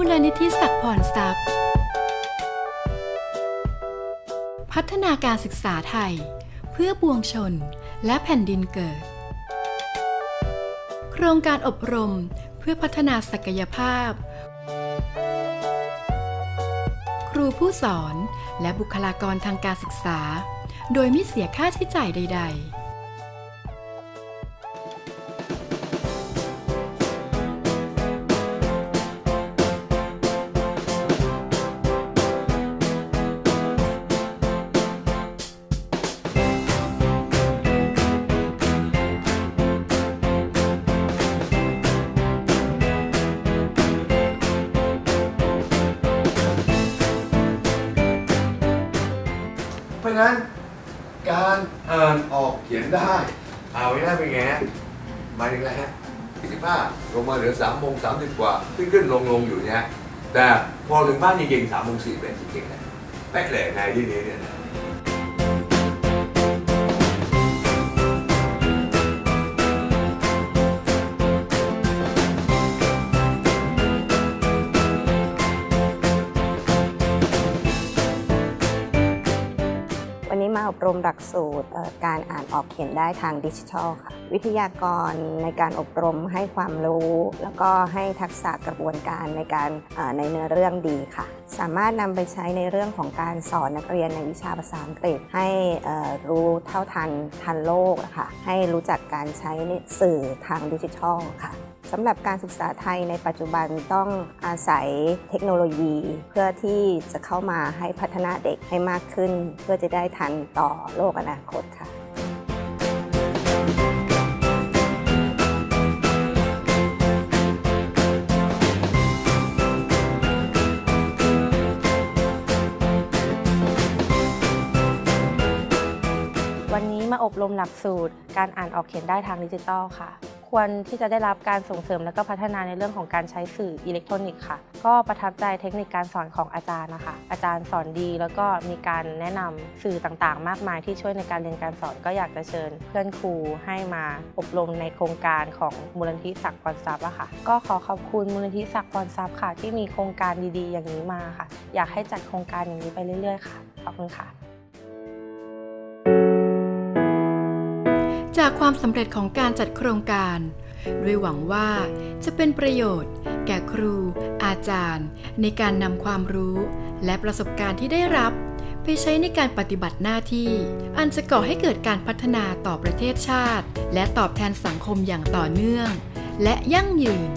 มูลนิธิศักพรทรัพย์ พัฒนาการศึกษาไทย เพื่อปวงชนและแผ่นดินเกิด โครงการอบรมเพื่อพัฒนาศักยภาพ ครูผู้สอนและบุคลากรทางการศึกษา โดยไม่เสียค่าใช้จ่ายใด ๆ ราะฉะนั้นการอ่านออกเขียนได้ เอาไว้ได้เป็นไงฮะหมายถึงอะไรฮะ45ลงมาเหลือ3โมง30 กว่า ขึ้นขึ้นลงลงอยู่เนี่ยแต่พอถึงบ้านจริงๆ3โมง4เป็นจริงๆนะแป๊กเลยในที่นี้เนี่ยนะ อบรมหลักสูตรการอ่านออกเขียนได้ทางดิจิทัลค่ะ วิทยากรในการอบรมให้ความรู้ แล้วก็ให้ทักษะกระบวนการในการในเนื้อเรื่องดีค่ะ สามารถนำไปใช้ในเรื่องของการสอนนักเรียนในวิชาภาษาอังกฤษ ให้รู้เท่าทันทันโลกนะคะให้รู้จักการใช้สื่อทางดิจิทัลค่ะ สำหรับการศึกษาไทยในปัจจุบันต้องอาศัยเทคโนโลยี เพื่อที่จะเข้ามาให้พัฒนาเด็กให้มากขึ้น เพื่อจะได้ทันต่อโลกอนาคตค่ะวันนี้มาอบรมหลักสูตร การอ่านออกเขียนได้ทางดิจิทัลค่ะ ควรที่จะได้รับการส่งเสริมและก็พัฒนาในเรื่องของการใช้สื่ออิเล็กทรอนิกส์ค่ะ ก็ประทับใจเทคนิคการสอนของอาจารย์นะคะ อาจารย์สอนดีแล้วก็มีการแนะนำสื่อต่างๆ มากมายที่ช่วยในการเรียนการสอนก็อยากจะเชิญ เพื่อนครูให้มาอบรมในโครงการของมูลนิธิศักดิ์พรทรัพย์อะค่ะ ก็ขอขอบคุณมูลนิธิศักดิ์พรทรัพย์ค่ะ ที่มีโครงการดีๆ อย่างนี้มาค่ะ อยากให้จัดโครงการอย่างนี้ไปเรื่อยๆค่ะขอบคุณค่ะ จากความสำเร็จของการจัดโครงการ ด้วยหวังว่าจะเป็นประโยชน์ แก่ครู อาจารย์ ในการนำความรู้ และประสบการณ์ที่ได้รับ ไปใช้ในการปฏิบัติหน้าที่ อันจะก่อให้เกิดการพัฒนาต่อประเทศชาติ และตอบแทนสังคมอย่างต่อเนื่อง และยั่งยืน